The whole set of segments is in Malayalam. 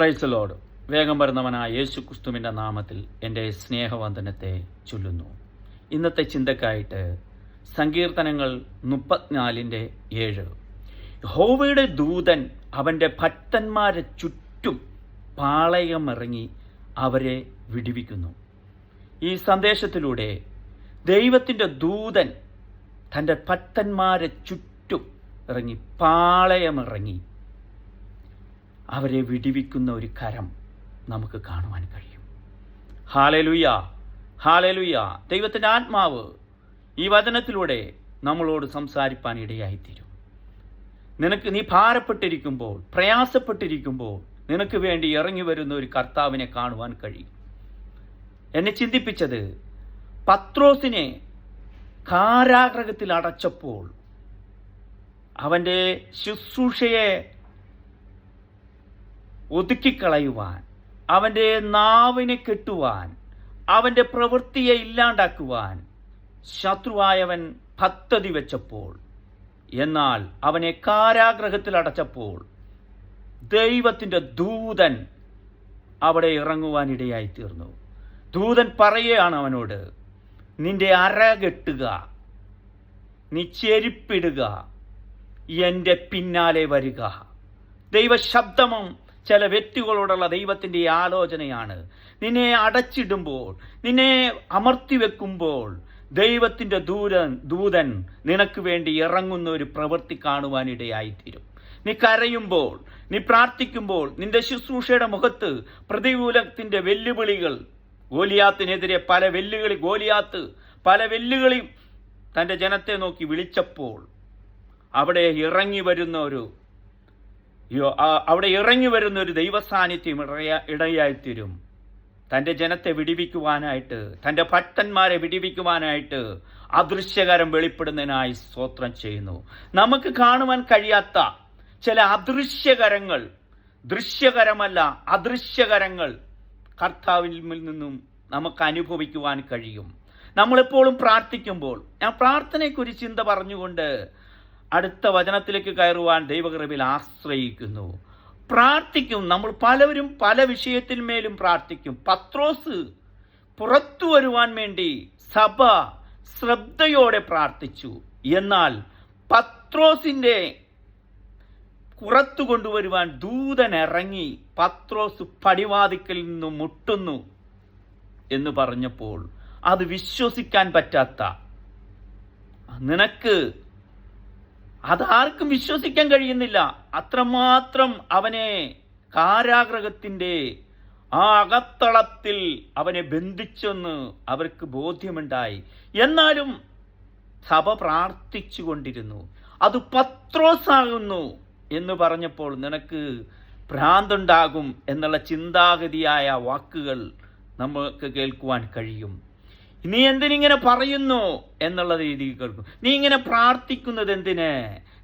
പ്രൈസ് ലോഡ് വേഗം വരുന്നവനായ യേശു ക്രിസ്തുവിന്റെ നാമത്തിൽ എന്റെ സ്നേഹവന്ദനത്തെ ചൊല്ലുന്നു. ഇന്നത്തെ ചിന്തക്കായിട്ട് സങ്കീർത്തനങ്ങൾ മുപ്പത്തിനാലിന്റെ ഏഴ്. ഹോവയുടെ ദൂതൻ അവന്റെ ഭക്തന്മാരെ ചുറ്റും പാളയമിറങ്ങി അവരെ വിടിവിക്കുന്നു. ഈ സന്ദേശത്തിലൂടെ ദൈവത്തിന്റെ ദൂതൻ തന്റെ ഭക്തന്മാരെ ചുറ്റും ഇറങ്ങി പാളയമിറങ്ങി അവരെ വിടിവിക്കുന്ന ഒരു കരം നമുക്ക് കാണുവാൻ കഴിയും. ഹാലലുയ ഹാലലുയ ദൈവത്തിന്റെ ആത്മാവ് ഈ വചനത്തിലൂടെ നമ്മളോട് സംസാരിപ്പാൻ ഇടയായിത്തീരും. നിനക്ക് നീ ഭാരപ്പെട്ടിരിക്കുമ്പോൾ പ്രയാസപ്പെട്ടിരിക്കുമ്പോൾ നിനക്ക് വേണ്ടി ഇറങ്ങി വരുന്ന ഒരു കർത്താവിനെ കാണുവാൻ കഴിയും. എന്നെ ചിന്തിപ്പിച്ചത് പത്രോസിനെ കാരാഗ്രഹത്തിൽ അടച്ചപ്പോൾ അവന്റെ ശുശ്രൂഷയെ ഒതുക്കിക്കളയുവാൻ അവന്റെ നാവിനെ കെട്ടുവാൻ അവന്റെ പ്രവൃത്തിയെ ഇല്ലാണ്ടാക്കുവാൻ ശത്രുവായവൻ പദ്ധതി വെച്ചപ്പോൾ എന്നാൽ അവനെ കാരാഗ്രഹത്തിൽ അടച്ചപ്പോൾ ദൈവത്തിന്റെ ദൂതൻ അവിടെ ഇറങ്ങുവാനിടയായി തീർന്നു ദൂതൻ പറയുകയാണ് അവനോട് നിന്റെ അര കെട്ടുക നീ ചെരുപ്പിടുക എന്റെ പിന്നാലെ വരിക. ദൈവശബ്ദമും ചില വ്യക്തികളോടുള്ള ദൈവത്തിന്റെ ആലോചനയാണ്. നിന്നെ അടച്ചിടുമ്പോൾ നിന്നെ അമർത്തി വെക്കുമ്പോൾ ദൈവത്തിന്റെ ദൂര ദൂതൻ നിനക്ക് വേണ്ടി ഇറങ്ങുന്ന ഒരു പ്രവൃത്തി കാണുവാനിടയായിത്തീരും. നീ കരയുമ്പോൾ നീ പ്രാർത്ഥിക്കുമ്പോൾ നിന്റെ ശുശ്രൂഷയുടെ മുഖത്ത് പ്രതികൂലത്തിന്റെ വെല്ലുവിളികൾ ഗോലിയാത്തിനെതിരെ പല വെല്ലുവിളി ഗോലിയാത്ത് പല വെല്ലുവിളിയും തന്റെ ജനത്തെ നോക്കി വിളിച്ചപ്പോൾ അവിടെ ഇറങ്ങി വരുന്ന ഒരു അവിടെ ഇറങ്ങി വരുന്ന ഒരു ദൈവസാന്നിധ്യം ഇടയ- ഇടയായിത്തീരും. തന്റെ ജനത്തെ വിടിവിക്കുവാനായിട്ട് തന്റെ ഭക്തന്മാരെ വിടിവിക്കുവാനായിട്ട് അദൃശ്യകരം വെളിപ്പെടുന്നതിനായി സ്തോത്രം ചെയ്യുന്നു. നമുക്ക് കാണുവാൻ കഴിയാത്ത ചില അദൃശ്യകരങ്ങൾ ദൃശ്യകരമല്ല അദൃശ്യകരങ്ങൾ കർത്താവിൽ നിന്നും നമുക്ക് അനുഭവിക്കുവാൻ കഴിയും. നമ്മളെപ്പോഴും പ്രാർത്ഥിക്കുമ്പോൾ ഞാൻ പ്രാർത്ഥനയ്ക്കൊരു ചിന്ത പറഞ്ഞുകൊണ്ട് അടുത്ത വചനത്തിലേക്ക് കയറുവാൻ ദൈവകൃപയിൽ ആശ്രയിക്കുന്നു. പ്രാർത്ഥിക്കും. നമ്മൾ പലവരും പല വിഷയത്തിന്മേലും പ്രാർത്ഥിക്കും. പത്രോസ് പുറത്തു വരുവാൻ വേണ്ടി സഭ ശ്രദ്ധയോടെ പ്രാർത്ഥിച്ചു. എന്നാൽ പത്രോസിന്റെ പുറത്തു കൊണ്ടുവരുവാൻ ദൂതൻ ഇറങ്ങി പത്രോസ് പടിവാതിക്കൽ നിന്നും മുട്ടുന്നു എന്ന് പറഞ്ഞപ്പോൾ അത് വിശ്വസിക്കാൻ പറ്റാത്ത നിനക്ക് അതാർക്കും വിശ്വസിക്കാൻ കഴിയുന്നില്ല. അത്രമാത്രം അവനെ കാരാഗ്രഹത്തിന്റെ ആ അകത്തളത്തിൽ അവനെ ബന്ധിച്ചെന്ന് അവർക്ക് ബോധ്യമുണ്ടായി. എന്നാലും സഭ പ്രാർത്ഥിച്ചു കൊണ്ടിരുന്നു. അത് പത്രോസാകുന്നു എന്ന് പറഞ്ഞപ്പോൾ നിനക്ക് ഭ്രാന്തുണ്ടാകും എന്നുള്ള ചിന്താഗതിയായ വാക്കുകൾ നമുക്ക് കേൾക്കുവാൻ കഴിയും. നീ എന്തിനിങ്ങനെ പറയുന്നു എന്നുള്ള രീതിയിൽ കേൾക്കും. നീ ഇങ്ങനെ പ്രാർത്ഥിക്കുന്നത് എന്തിന്?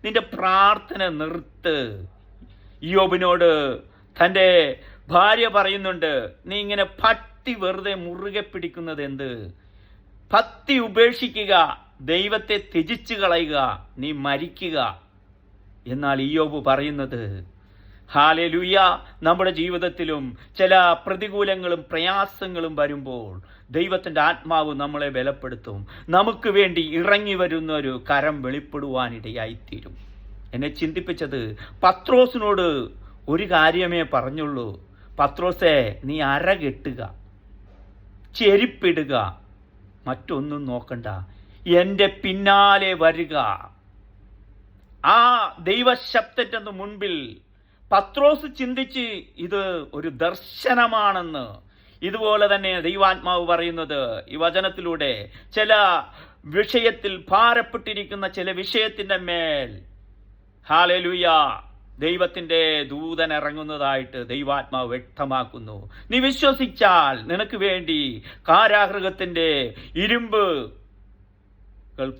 നിന്റെ പ്രാർത്ഥന നിർത്ത്. യോബിനോട് തന്റെ ഭാര്യ പറയുന്നുണ്ട് നീ ഇങ്ങനെ പട്ടി വെറുതെ മുറുകെ പിടിക്കുന്നത് എന്ത്? ഭക്തി ഉപേക്ഷിക്കുക ദൈവത്തെ ത്യജിച്ചു കളയുക നീ മരിക്കുക. എന്നാൽ ഇയോബ് പറയുന്നത് ഹാലലുയ നമ്മുടെ ജീവിതത്തിലും ചില പ്രതികൂലങ്ങളും പ്രയാസങ്ങളും വരുമ്പോൾ ദൈവത്തിന്റെ ആത്മാവ് നമ്മളെ ബലപ്പെടുത്തും. നമുക്ക് വേണ്ടി ഇറങ്ങി വരുന്ന ഒരു കരം വെളിപ്പെടുവാനിടയായിത്തീരും. എന്നെ ചിന്തിപ്പിച്ചത് പത്രോസിനോട് ഒരു കാര്യമേ പറഞ്ഞുള്ളൂ. പത്രോസെ നീ അര കെട്ടുക. ചെരിപ്പിടുക. മറ്റൊന്നും നോക്കണ്ട. എന്റെ പിന്നാലെ വരിക. ആ ദൈവശബ്ദത്തിന്റെ മുൻപിൽ പത്രോസ് ചിന്തിച്ച് ഇത് ഒരു ദർശനമാണെന്ന് ഇതുപോലെ തന്നെ ദൈവാത്മാവ് പറയുന്നത് ഈ വചനത്തിലൂടെ ചില വിഷയത്തിൽ ഭാരപ്പെട്ടിരിക്കുന്ന ചില വിഷയത്തിന്റെ മേൽ ഹാലലുയ ദൈവത്തിന്റെ ദൂതൻ ഇറങ്ങുന്നതായിട്ട് ദൈവാത്മാവ് വ്യക്തമാക്കുന്നു. നീ വിശ്വസിച്ചാൽ നിനക്ക് വേണ്ടി കാരാഹൃഗത്തിന്റെ ഇരുമ്പ്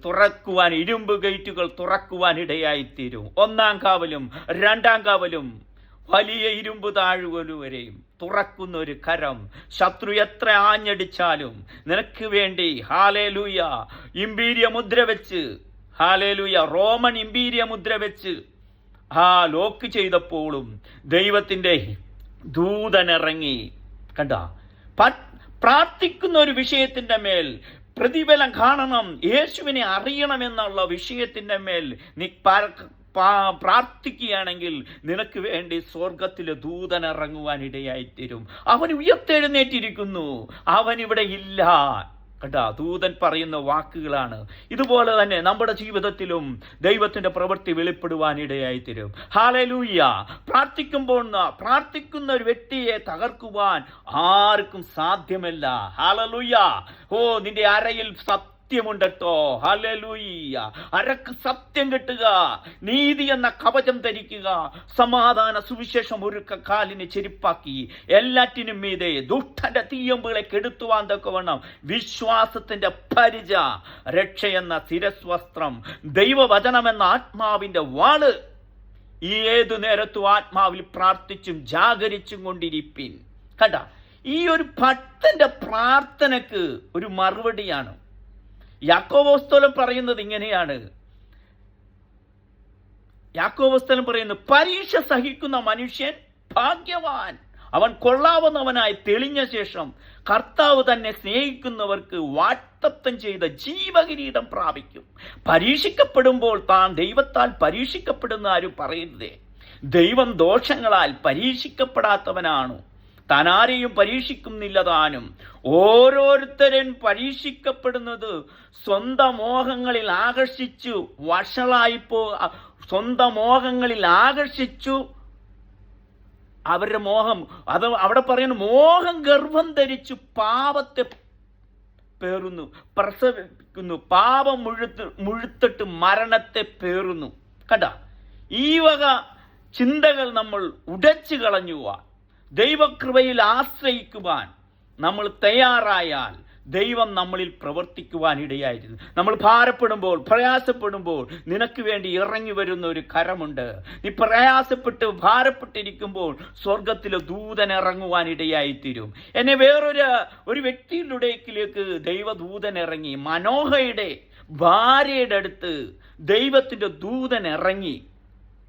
തുറക്കുവാൻ ഇരുമ്പ് ഗേറ്റുകൾ തുറക്കുവാൻ ഇടയായിത്തീരും. ഒന്നാം കാവലും രണ്ടാം കാവലും വലിയ ഇരുമ്പ് താഴുകലു വരെയും. തുറക്കുന്ന ഒരു കരം. ശത്രു എത്ര ആഞ്ഞടിച്ചാലും നിനക്ക് വേണ്ടി ഹാലേലൂയ ഇമ്പീരിയ മുദ്ര വെച്ച് ഹാലേലൂയ റോമൻ ഇമ്പീരിയ മുദ്ര വെച്ച് ആ ലോക്ക് ചെയ്തപ്പോഴും ദൈവത്തിന്റെ ദൂതനിറങ്ങി. കണ്ട? പ്രാർത്ഥിക്കുന്ന ഒരു വിഷയത്തിന്റെ മേൽ പ്രതിഫലം കാണണം യേശുവിനെ അറിയണമെന്നുള്ള വിഷയത്തിന്റെ മേൽ നീ പ്രാർത്ഥിക്കുകയാണെങ്കിൽ നിനക്ക് വേണ്ടി സ്വർഗത്തിലെ ദൂതൻ ഇറങ്ങുവാൻ ഇടയായിത്തീരും. അവൻ ഉയർത്തെഴുന്നേറ്റിരിക്കുന്നു. അവൻ ഇവിടെ ഇല്ല. കേട്ടാ ദൂതൻ പറയുന്ന വാക്കുകളാണ്. ഇതുപോലെ തന്നെ നമ്മുടെ ജീവിതത്തിലും ദൈവത്തിന്റെ പ്രവൃത്തി വെളിപ്പെടുവാൻ ഇടയായിത്തീരും. ഹാലലൂയ്യ പ്രാർത്ഥിക്കുമ്പോൾ പ്രാർത്ഥിക്കുന്ന ഒരു വ്യക്തിയെ തകർക്കുവാൻ ആർക്കും സാധ്യമല്ല. ഹാലലൂയ്യ ഓ നിന്റെ അരയിൽ സത്യമുണ്ടട്ടോ ഹലലൂയ്യ അരക്ക് സത്യം കിട്ടുക. നീതി എന്ന കവചം ധരിക്കുക. സമാധാന സുവിശേഷം ഒരുക്ക കാലിന് ചെരുപ്പാക്കി. എല്ലാറ്റിനും മീതെ ദുഷ്ടന്റെ തീയമ്പുകളെ കെടുത്തുവാൻ തക്കവണ്ണം വിശ്വാസത്തിന്റെ പരിച. രക്ഷ എന്ന ശിരസ്വസ്ത്രം ദൈവവചനമെന്ന ആത്മാവിന്റെ വാൾ. ഈ ഏതു നേരത്തും ആത്മാവിൽ പ്രാർത്ഥിച്ചും ജാഗരിച്ചും കൊണ്ടിരിപ്പിൻ. കണ്ട ഈ ഒരു ഭക്തന്റെ പ്രാർത്ഥനക്ക് ഒരു മറുപടിയാണ്. യാക്കോബോസ്തോലം പറയുന്നത് ഇങ്ങനെയാണ്. യാക്കോബോസ്തലം പറയുന്നു പരീക്ഷ സഹിക്കുന്ന മനുഷ്യൻ ഭാഗ്യവാൻ. അവൻ കൊള്ളാവുന്നവനായി തെളിഞ്ഞ ശേഷം കർത്താവ് തന്നെ സ്നേഹിക്കുന്നവർക്ക് വാട്ടത്വം ചെയ്ത ജീവകിരീടം പ്രാപിക്കും. പരീക്ഷിക്കപ്പെടുമ്പോൾ താൻ ദൈവത്താൽ പരീക്ഷിക്കപ്പെടുന്ന ആരും പറയുന്നതേ. ദൈവം ദോഷങ്ങളാൽ പരീക്ഷിക്കപ്പെടാത്തവനാണു. താൻ ആരെയും പരീക്ഷിക്കുന്നില്ല താനും ഓരോരുത്തരും പരീക്ഷിക്കപ്പെടുന്നത് സ്വന്തം മോഹങ്ങളിൽ ആകർഷിച്ചു വഷളായിപ്പോ സ്വന്തം മോഹങ്ങളിൽ ആകർഷിച്ചു. അവരുടെ മോഹം അത് അവിടെ പറയുന്നു മോഹം ഗർഭം ധരിച്ചു പാപത്തെ പേറുന്നു പ്രസവിക്കുന്നു പാപം മുഴുത്ത് മുഴുത്തിട്ട് മരണത്തെ പേറുന്നു. കണ്ട? ഈ വക ചിന്തകൾ നമ്മൾ ഉടച്ചു കളഞ്ഞുവാൻ ദൈവകൃപയിൽ ആശ്രയിക്കുവാൻ നമ്മൾ തയ്യാറായാൽ ദൈവം നമ്മളിൽ പ്രവർത്തിക്കുവാൻ ഇടയായിരുന്നു നമ്മൾ ഭാരപ്പെടുമ്പോൾ പ്രയാസപ്പെടുമ്പോൾ നിനക്ക് വേണ്ടി ഇറങ്ങി വരുന്ന ഒരു കരമുണ്ട്. നീ പ്രയാസപ്പെട്ട് ഭാരപ്പെട്ടിരിക്കുമ്പോൾ സ്വർഗത്തിലെ ദൂതൻ ഇറങ്ങുവാൻ ഇടയായിത്തീരും. എന്നെ വേറൊരു ഒരു വ്യക്തിയിലൂടേക്കിലേക്ക് ദൈവദൂതൻ ഇറങ്ങി. മനോഹയുടെ ഭാര്യയുടെ അടുത്ത് ദൈവത്തിന്റെ ദൂതൻ ഇറങ്ങി.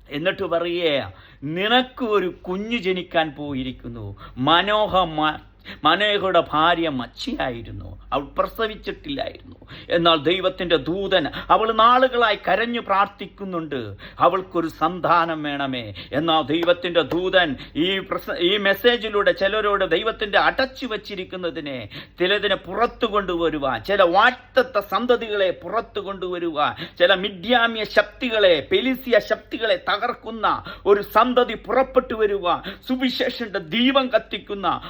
എന്നിട്ട് പറയേ നിനക്ക് ഒരു കുഞ്ഞു ജനിക്കാൻ പോയിരിക്കുന്നു. മനോഹ മ- മനോഹയുടെ ഭാര്യ മച്ചിയായിരുന്നു. അവൾ പ്രസവിച്ചിട്ടില്ലായിരുന്നു. എന്നാൽ ദൈവത്തിന്റെ ദൂതൻ അവൾ നാളുകളായി കരഞ്ഞു പ്രാർത്ഥിക്കുന്നുണ്ട്. അവൾക്കൊരു സന്താനം വേണമേ. എന്നാൽ ദൈവത്തിന്റെ ദൂതൻ ഈ പ്രസ ഈ മെസ്സേജിലൂടെ ചിലരോട് ദൈവത്തിന്റെ അടച്ചു വച്ചിരിക്കുന്നതിനെ ചിലതിനെ പുറത്തു കൊണ്ടുവരുവാൻ ചില വാറ്റത്ത സന്തതികളെ പുറത്തു കൊണ്ടുവരുവാൻ ചില മിഡ്യാമ്യ ശക്തികളെ പെലിസിയ ശക്തികളെ തകർക്കുന്ന ഒരു സന്തതി പുറപ്പെട്ടു വരുവാൻ സുവിശേഷന്റെ ദീപം കത്തിക്കുന്ന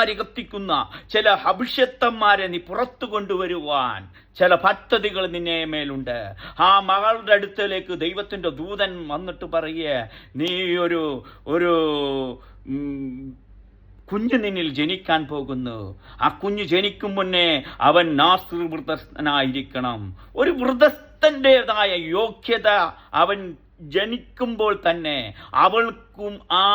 ആത്മമാരി കത്തിക്കുന്ന ചില അഭിഷത്തന്മാരെ നീ പുറത്തു കൊണ്ടുവരുവാൻ ചില പദ്ധതികൾ നിന്നെ മേലുണ്ട്. ആ മകളുടെ അടുത്തേക്ക് ദൈവത്തിന്റെ ദൂതൻ വന്നിട്ട് പറയേ നീ ഒരു ഒരു കുഞ്ഞു നിന്നിൽ ജനിക്കാൻ പോകുന്നു. ആ കുഞ്ഞ് ജനിക്കും മുന്നേ അവൻ നാസ്തൃവൃതസ്ഥനായിരിക്കണം ഒരു വൃതസ്ഥന്റെതായ യോഗ്യത അവൻ ജനിക്കുമ്പോൾ തന്നെ അവൾക്കും ആ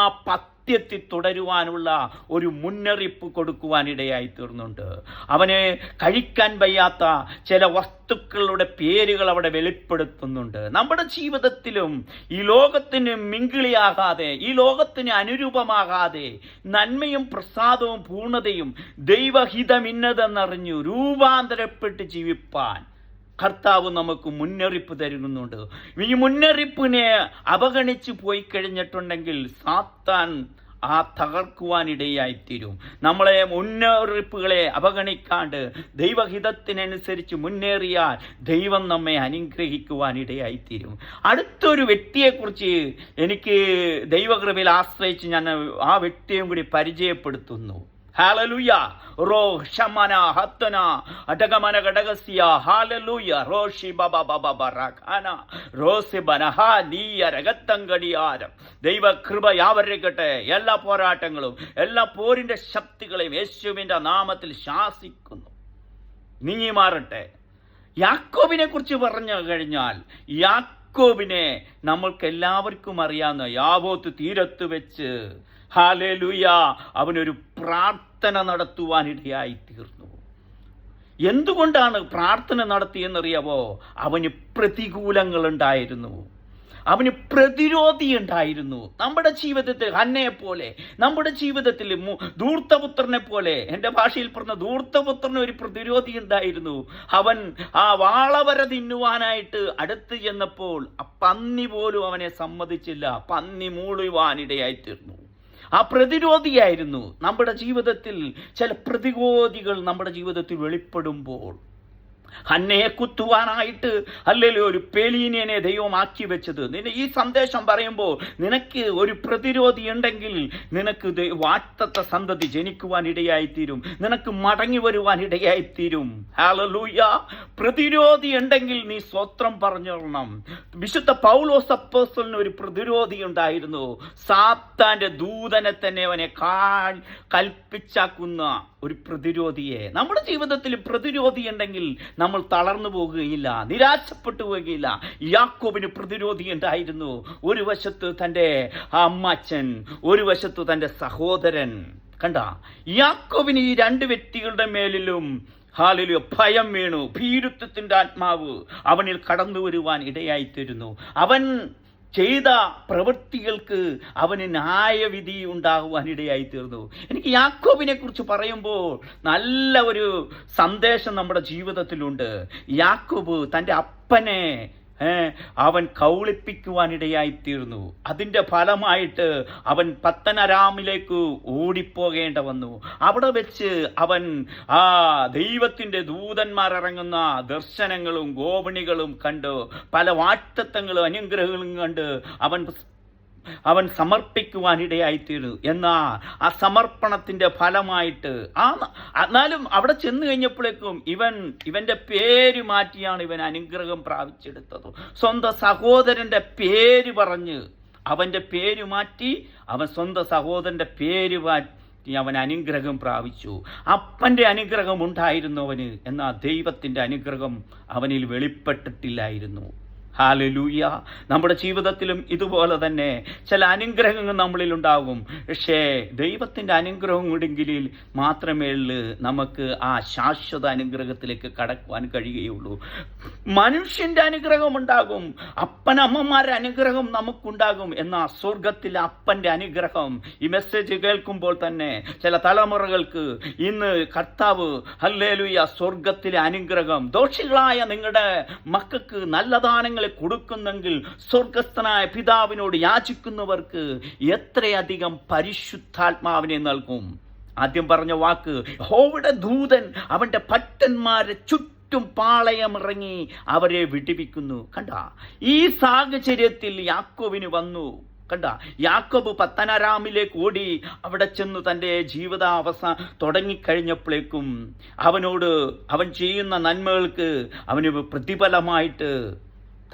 പത്യത്തിൽ തുടരുവാനുള്ള ഒരു മുന്നറിയിപ്പ് കൊടുക്കുവാനിടയായി തീർന്നുണ്ട്. അവന് കഴിക്കാൻ വയ്യാത്ത ചില വസ്തുക്കളുടെ പേരുകൾ അവിടെ വെളിപ്പെടുത്തുന്നുണ്ട്. നമ്മുടെ ജീവിതത്തിലും ഈ ലോകത്തിന് മിങ്കിളിയാകാതെ ഈ ലോകത്തിന് അനുരൂപമാകാതെ നന്മയും പ്രസാദവും പൂർണതയും ദൈവഹിതമിന്നതെന്നറിഞ്ഞു രൂപാന്തരപ്പെട്ട് ജീവിപ്പാൻ കർത്താവ് നമുക്ക് മുന്നറിയിപ്പ് തരുന്നുണ്ട്. ഈ മുന്നറിയിപ്പിനെ അവഗണിച്ച് പോയി കഴിഞ്ഞിട്ടുണ്ടെങ്കിൽ സാത്താൻ ആ തകർക്കുവാനിടയായിത്തീരും. നമ്മളെ മുന്നറിയിപ്പുകളെ അവഗണിക്കാണ്ട് ദൈവഹിതത്തിനനുസരിച്ച് മുന്നേറിയാൽ ദൈവം നമ്മെ അനുഗ്രഹിക്കുവാനിടയായിത്തീരും. അടുത്തൊരു വ്യക്തിയെക്കുറിച്ച് എനിക്ക് ദൈവകൃപയിൽ ആശ്രയിച്ച് ഞാൻ ആ വ്യക്തിയും കൂടി പരിചയപ്പെടുത്തുന്നു. Hallelujah raw ഷമന ഹത്തന അടകമന ഘടകസ്യ hallelujah Roshy ബബ ബബ ബറഖാന Rossi ബനഹ നീയ രഗത്തങ്കടിയാരം ദൈവ കൃപ യാവരക്കട്ടെ എല്ലാ പോരാട്ടങ്ങളും എല്ലാ പോരിന്റെ ശക്തികളെയും യേശുവിന്റെ നാമത്തിൽ ശാസിക്കുന്നു നീങ്ങി മാറട്ടെ യാക്കോബിനെ കുറിച്ച് പറഞ്ഞു കഴിഞ്ഞാൽ യാക്കോബിനെ നമ്മൾക്ക് എല്ലാവർക്കും അറിയാവുന്ന യാവോത്ത് തീരത്ത് വെച്ച് ഹാലേലൂയ അവനൊരു പ്രാർത്ഥന നടത്തുവാനിടയായി തീർന്നു എന്തുകൊണ്ടാണ് പ്രാർത്ഥന നടത്തിയെന്നറിയാവോ? അവന് പ്രതികൂലങ്ങൾ ഉണ്ടായിരുന്നു അവന് പ്രതിരോധി ഉണ്ടായിരുന്നു നമ്മുടെ ജീവിതത്തിൽ ഹന്നയെ പോലെ നമ്മുടെ ജീവിതത്തിൽ ധൂർത്തപുത്രനെ പോലെ എന്റെ ഭാഷയിൽ പറഞ്ഞ ധൂർത്തപുത്രന് ഒരു പ്രതിരോധി ഉണ്ടായിരുന്നു അവൻ ആ വാളവര തിന്നുവാനായിട്ട് അടുത്ത് ചെന്നപ്പോൾ പന്നി പോലും അവനെ സമ്മതിച്ചില്ല. പന്നി മൂളുവാനിടയായി തീർന്നു ആ പ്രതിരോധിയായിരുന്നു നമ്മുടെ ജീവിതത്തിൽ ചില പ്രതിരോധികൾ നമ്മുടെ ജീവിതത്തിൽ വെളിപ്പെടുമ്പോൾ. ഹന്നയെ കുത്തുവാനായിട്ട് അല്ലെങ്കിൽ ഒരു പേലീനിയനെ ദൈവം ആക്കി വെച്ചത്? നിന്നെ ഈ സന്ദേശം പറയുമ്പോൾ നിനക്ക് ഒരു പ്രതിരോധി ഉണ്ടെങ്കിൽ നിനക്ക് വാറ്റത്തെ സന്തതി ജനിക്കുവാൻ ഇടയായിത്തീരും. നിനക്ക് മടങ്ങി വരുവാൻ ഇടയായിത്തീരും. ഹാലലൂയ പ്രതിരോധി ഉണ്ടെങ്കിൽ നീ സ്വത്രം പറഞ്ഞോളണം വിശുദ്ധ പൗലോസ് അപ്പോസ്തലന് ഒരു പ്രതിരോധി ഉണ്ടായിരുന്നു. സാത്താന്റെ ദൂതനെ തന്നെ അവനെ കാൽ കൽപ്പിച്ചാക്കുന്ന ഒരു പ്രതിരോധിയെ. നമ്മുടെ ജീവിതത്തിൽ പ്രതിരോധി ഉണ്ടെങ്കിൽ നമ്മൾ തളർന്നു പോകുകയില്ല നിരാശപ്പെട്ടു പോവുകയില്ല യാക്കോബിന് പ്രതിരോധി ഉണ്ടായിരുന്നു. ഒരു വശത്ത് തന്റെ അമ്മച്ചൻ ഒരു വശത്ത് തന്റെ സഹോദരൻ. കണ്ട? യാക്കോബിന് ഈ രണ്ട് വ്യക്തികളുടെ മേലിലും ഹാലിലോ ഭയം വീണു. ഭീരുത്വത്തിന്റെ ആത്മാവ് അവനിൽ കടന്നു വരുവാൻ ഇടയായിത്തീരുന്നു. അവൻ ചെയ്ത പ്രവൃത്തികൾക്ക് അവന് ന്യായവിധി ഉണ്ടാകുവാനിടയായി തീർന്നു എനിക്ക് യാക്കോബിനെ കുറിച്ച് പറയുമ്പോൾ നല്ല ഒരു സന്ദേശം നമ്മുടെ ജീവിതത്തിലുണ്ട്. യാക്കോബ് തന്റെ അപ്പനെ അവൻ കൗളിപ്പിക്കുവാനിടയായിത്തീർന്നു. അതിന്റെ ഫലമായിട്ട് അവൻ പത്തനരാമിലേക്ക് ഓടിപ്പോകേണ്ട വന്നു അവിടെ വെച്ച് അവൻ ആ ദൈവത്തിന്റെ ദൂതന്മാരിറങ്ങുന്ന ദർശനങ്ങളും ഗോപണികളും കണ്ട് പല വാറ്റത്വങ്ങളും അനുഗ്രഹങ്ങളും കണ്ട് അവൻ അവൻ സമർപ്പിക്കുവാനിടയായിത്തീർന്നു എന്നാ ആ സമർപ്പണത്തിന്റെ ഫലമായിട്ട് ആ എന്നാലും അവിടെ ചെന്ന് കഴിഞ്ഞപ്പോഴേക്കും ഇവൻ ഇവന്റെ പേര് മാറ്റിയാണ് ഇവൻ അനുഗ്രഹം പ്രാപിച്ചെടുത്തത്. സ്വന്തം സഹോദരന്റെ പേര് പറഞ്ഞ് അവന്റെ പേര് മാറ്റി അവൻ സ്വന്തം സഹോദരന്റെ പേര് മാറ്റി അവൻ അനുഗ്രഹം പ്രാപിച്ചു. അപ്പന്റെ അനുഗ്രഹം ഉണ്ടായിരുന്നു അവന്. എന്നാൽ ദൈവത്തിന്റെ അനുഗ്രഹം അവനിൽ വെളിപ്പെട്ടിട്ടില്ലായിരുന്നു. ഹാലലൂയ. നമ്മുടെ ജീവിതത്തിലും ഇതുപോലെ തന്നെ ചില അനുഗ്രഹങ്ങൾ നമ്മളിൽ ഉണ്ടാകും പക്ഷേ ദൈവത്തിന്റെ അനുഗ്രഹം ഉണ്ടെങ്കിൽ മാത്രമേ നമുക്ക് ആ ശാശ്വത അനുഗ്രഹത്തിലേക്ക് കടക്കുവാൻ കഴിയുകയുള്ളൂ. മനുഷ്യന്റെ അനുഗ്രഹം ഉണ്ടാകും. അപ്പനമ്മമാരുടെ അനുഗ്രഹം നമുക്കുണ്ടാകും എന്നാൽ സ്വർഗത്തിലെ അപ്പന്റെ അനുഗ്രഹം ഈ മെസ്സേജ് കേൾക്കുമ്പോൾ തന്നെ ചില തലമുറകൾക്ക് ഇന്ന് കർത്താവ് ഹല്ലേലൂയ സ്വർഗത്തിലെ അനുഗ്രഹം ദോഷികളായ നിങ്ങളുടെ മക്കൾക്ക് നല്ല ദാനങ്ങളെ കൊടുക്കുന്നെങ്കിൽ സ്വർഗസ്ഥനായ പിതാവിനോട് യാചിക്കുന്നവർക്ക് എത്രയധികം പരിശുദ്ധാത്മാവിനെ നൽകും? ആദ്യം പറഞ്ഞ വാക്ക് ഹോവിടെ ദൂതൻ അവന്റെ ഭക്തന്മാരെ ചുറ്റും പാളയമിറങ്ങി അവരെ വിടിവിക്കുന്നു. കണ്ട ഈ സാഹചര്യത്തിൽ യാക്കോവിന് വന്നു. കണ്ട യാക്കോബ് പത്തനരാമിലേക്ക് ഓടി അവിടെ ചെന്ന് തന്റെ ജീവിതാവസ തുടങ്ങിക്കഴിഞ്ഞപ്പോഴേക്കും അവനോട് അവൻ ചെയ്യുന്ന നന്മകൾക്ക് അവന് പ്രതിഫലമായിട്ട്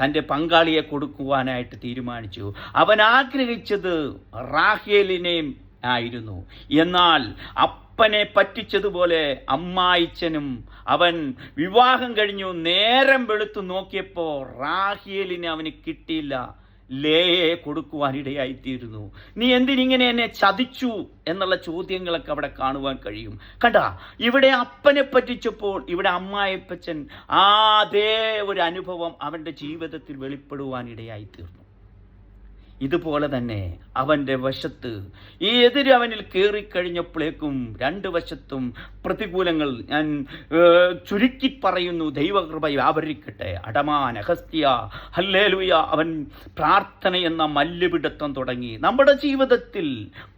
തന്റെ പങ്കാളിയെ കൊടുക്കുവാനായിട്ട് തീരുമാനിച്ചു. അവൻ ആഗ്രഹിച്ചത് റാഹേലിനെയും ആയിരുന്നു. എന്നാൽ അപ്പനെ പറ്റിച്ചതുപോലെ അമ്മായിച്ചനും അവൻ വിവാഹം കഴിഞ്ഞു നേരം വെളുത്തു നോക്കിയപ്പോൾ റാഹിയലിനെ അവന് കിട്ടിയില്ല. ലേയെ കൊടുക്കുവാനിടയായിത്തീരുന്നു നീ എന്തിനിങ്ങനെ എന്നെ ചതിച്ചു എന്നുള്ള ചോദ്യങ്ങളൊക്കെ അവിടെ കാണുവാൻ കഴിയും. കണ്ട ഇവിടെ അപ്പനെ പറ്റിച്ചപ്പോൾ ഇവിടെ അമ്മായിപ്പച്ചൻ ആ അതേ ഒരു അനുഭവം അവന്റെ ജീവിതത്തിൽ വെളിപ്പെടുവാനിടയായിത്തീർന്നു ഇതുപോലെ തന്നെ അവന്റെ വശത്ത് ഈ എതിര് അവനിൽ കയറിക്കഴിഞ്ഞപ്പോഴേക്കും രണ്ട് വശത്തും പ്രതികൂലങ്ങൾ ഞാൻ ചുരുക്കി പറയുന്നു. ദൈവകൃപ വ്യാപരിക്കട്ടെ അടമാൻ അഹസ്തിയ ഹല്ലേലുയ. അവൻ പ്രാർത്ഥന എന്ന മല്ലുപിടുത്തം തുടങ്ങി. നമ്മുടെ ജീവിതത്തിൽ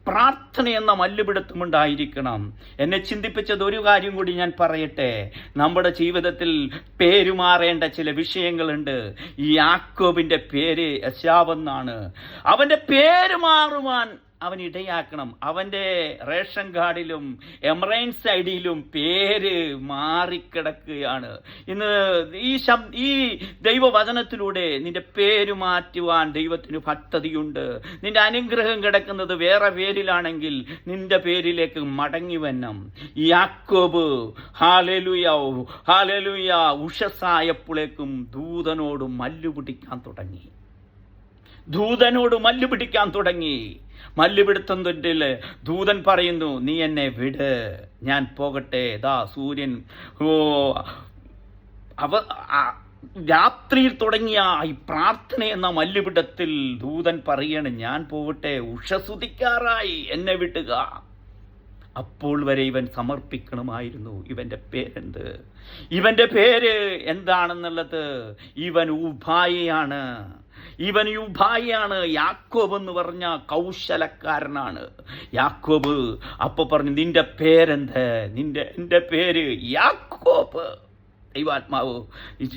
പ്രാർത്ഥന എന്ന മല്ലുപിടുത്തമുണ്ടായിരിക്കണം. എന്നെ ചിന്തിപ്പിച്ചത് ഒരു കാര്യം കൂടി ഞാൻ പറയട്ടെ. നമ്മുടെ ജീവിതത്തിൽ പേരുമാറേണ്ട ചില വിഷയങ്ങളുണ്ട്. ഈ യാക്കോബിന്റെ പേര് യശാവെന്നാണ്. അവന്റെ പേര് മാറുവാൻ അവൻ ഇടയാക്കണം. അവന്റെ റേഷൻ കാർഡിലും എമറൈൻസ് ഐ ഡിയിലും പേര് മാറിക്കിടക്കുകയാണ്. ഇന്ന് ഈ ശബ് ഈ ദൈവവചനത്തിലൂടെ നിന്റെ പേര് മാറ്റുവാൻ ദൈവത്തിന് പദ്ധതിയുണ്ട്. നിന്റെ അനുഗ്രഹം കിടക്കുന്നത് വേറെ പേരിലാണെങ്കിൽ നിന്റെ പേരിലേക്ക് മടങ്ങി വന്നം യാക്കോബ് ഹാലലുയ ഹാലലുയ ഉഷസായപ്പോഴേക്കും ദൂതനോട് മല്ലുപിടിക്കാൻ തുടങ്ങി. ദൂതനോട് മല്ലുപിടിക്കാൻ തുടങ്ങി. മല്ലുപിടുത്തത്തിൽ ദൂതൻ പറയുന്നു നീ എന്നെ വിട് ഞാൻ പോകട്ടെ. ദാ സൂര്യൻ ഓ അവ രാത്രിയിൽ തുടങ്ങിയ ഈ പ്രാർത്ഥന എന്ന മല്ലുപിടത്തിൽ ദൂതൻ പറയാണ് ഞാൻ പോകട്ടെ ഉഷസുതിക്കാറായി എന്നെ വിട്ടുക അപ്പോൾ വരെ ഇവൻ സമർപ്പിക്കണമായിരുന്നു ഇവന്റെ പേരെന്ത്? ഇവന്റെ പേര് എന്താണെന്നുള്ളത്? ഇവൻ ഉപായിയാണ് ഇവൻ യുഭായിയാണ് യാക്കോബ് എന്ന് പറഞ്ഞ കൗശലക്കാരനാണ്. യാക്കോബ് അപ്പോൾ പറഞ്ഞു നിന്റെ പേരെന്ത്? നിന്റെ എന്റെ പേര് യാക്കോബ്. ദൈവാത്മാവ്?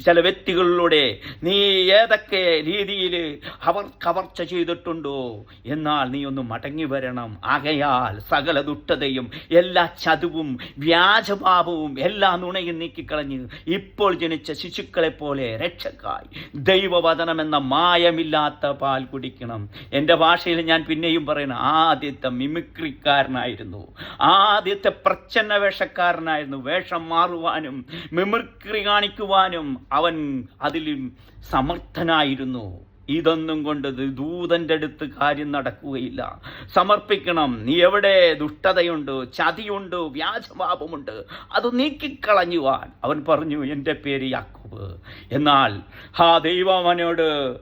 ചില വ്യക്തികളിലൂടെ നീ ഏതൊക്കെ രീതിയിൽ അവർ കവർച്ച ചെയ്തിട്ടുണ്ടോ? എന്നാൽ നീ ഒന്ന് മടങ്ങി വരണം. ആകയാൽ സകല ദുഷ്ടതയും എല്ലാ ചതുവും വ്യാജഭാവവും എല്ലാ നുണയും നീക്കിക്കളഞ്ഞ് ഇപ്പോൾ ജനിച്ച ശിശുക്കളെ പോലെ രക്ഷക്കായി ദൈവവചനം എന്ന മായമില്ലാത്ത പാൽ കുടിക്കണം. എന്റെ ഭാഷയിൽ ഞാൻ പിന്നെയും പറയണം ആദ്യത്തെ മിമിക്രിക്കാരനായിരുന്നു. ആദ്യത്തെ പ്രച്ഛന്ന വേഷക്കാരനായിരുന്നു വേഷം മാറുവാനും മിമിക്രി കാണിക്കുവാനും അവൻ അതിൽ സമർത്ഥനായിരുന്നു. ഇതൊന്നും കൊണ്ട് ദൂതന്റെ അടുത്ത് കാര്യം നടക്കുകയില്ല. സമർപ്പിക്കണം. നീ എവിടെ? ദുഷ്ടതയുണ്ട് ചതിയുണ്ട് വ്യാജഭാവമുണ്ട് അത് നീക്കിക്കളഞ്ഞുവാൻ. അവൻ പറഞ്ഞു എന്റെ പേര് യാക്കൂബ്. എന്നാൽ ഹാ ദൈവം അവനോട്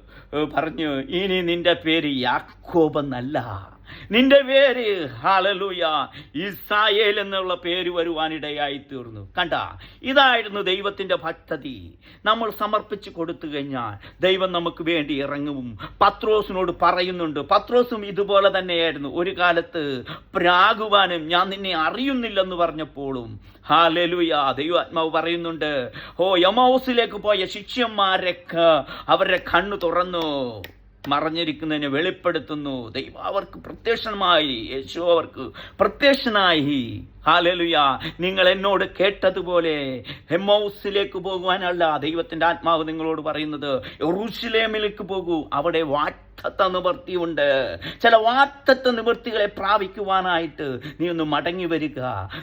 പറഞ്ഞു ഇനി നിന്റെ പേര് യാക്കോബ് എന്നല്ല നിന്റെ പേര് ഹാലലൂയ ഇസ്രായേൽ എന്നുള്ള പേര് വരുവാനിടയായി തീർന്നു. കണ്ട ഇതായിരുന്നു ദൈവത്തിന്റെ പദ്ധതി. നമ്മൾ സമർപ്പിച്ച് കൊടുത്തു കഴിഞ്ഞാൽ ദൈവം നമുക്ക് വേണ്ടി ഇറങ്ങും. പത്രോസിനോട് പറയുന്നുണ്ട് പത്രോസും ഇതുപോലെ തന്നെയായിരുന്നു. ഒരു കാലത്ത് പ്രാകുവാനും ഞാൻ നിന്നെ അറിയുന്നില്ലെന്ന് പറഞ്ഞപ്പോഴും ഹാലലുയ ദൈവാത്മാവ് പറയുന്നുണ്ട് ഓ യമൗസിലേക്ക് പോയ ശിഷ്യന്മാരൊക്കെ അവരുടെ കണ്ണു തുറന്നു. മറഞ്ഞിരിക്കുന്നതിനെ വെളിപ്പെടുത്തുന്നു. ദൈവം അവർക്ക് പ്രത്യക്ഷമായി യേശു അവർക്ക് പ്രത്യക്ഷനായി. ഹാലലുയ നിങ്ങൾ എന്നോട് കേട്ടതുപോലെ ഹെമൗസിലേക്ക് പോകുവാനല്ല ദൈവത്തിന്റെ ആത്മാവ് നിങ്ങളോട് പറയുന്നത്. യെറൂശലേമിലേക്ക് പോകൂ അവിടെ വാറ്റത്ത നിവൃത്തിയുണ്ട്. ചില വാറ്റത്ത നിവൃത്തികളെ പ്രാപിക്കുവാനായിട്ട് നീ ഒന്ന് മടങ്ങി വരിക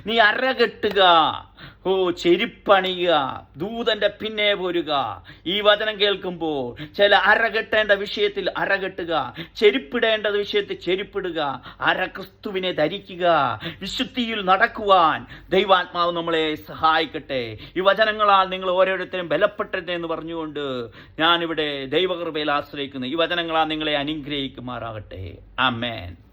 നീ അരകെട്ടുക ഓ ചെരിപ്പണിയുക ദൂതന്റെ പിന്നെ പോരുക. ഈ വചനം കേൾക്കുമ്പോൾ ചില അരകെട്ടേണ്ട വിഷയത്തിൽ അരകെട്ടുക ചെരുപ്പിടേണ്ട വിഷയത്തിൽ ചെരുപ്പിടുക അര ക്രിസ്തുവിനെ ധരിക്കുക വിശുദ്ധിയിൽ നടക്കുവാൻ ദൈവാത്മാവ് നമ്മളെ സഹായിക്കട്ടെ. ഈ വചനങ്ങളാൽ നിങ്ങൾ ഓരോരുത്തരും ബലപ്പെട്ടത് എന്ന് പറഞ്ഞുകൊണ്ട് ഞാനിവിടെ ദൈവകൃപയിൽ ആശ്രയിക്കുന്നു. ഈ വചനങ്ങളാൽ നിങ്ങളെ അനുഗ്രഹിക്കുമാറാകട്ടെ. ആമേൻ.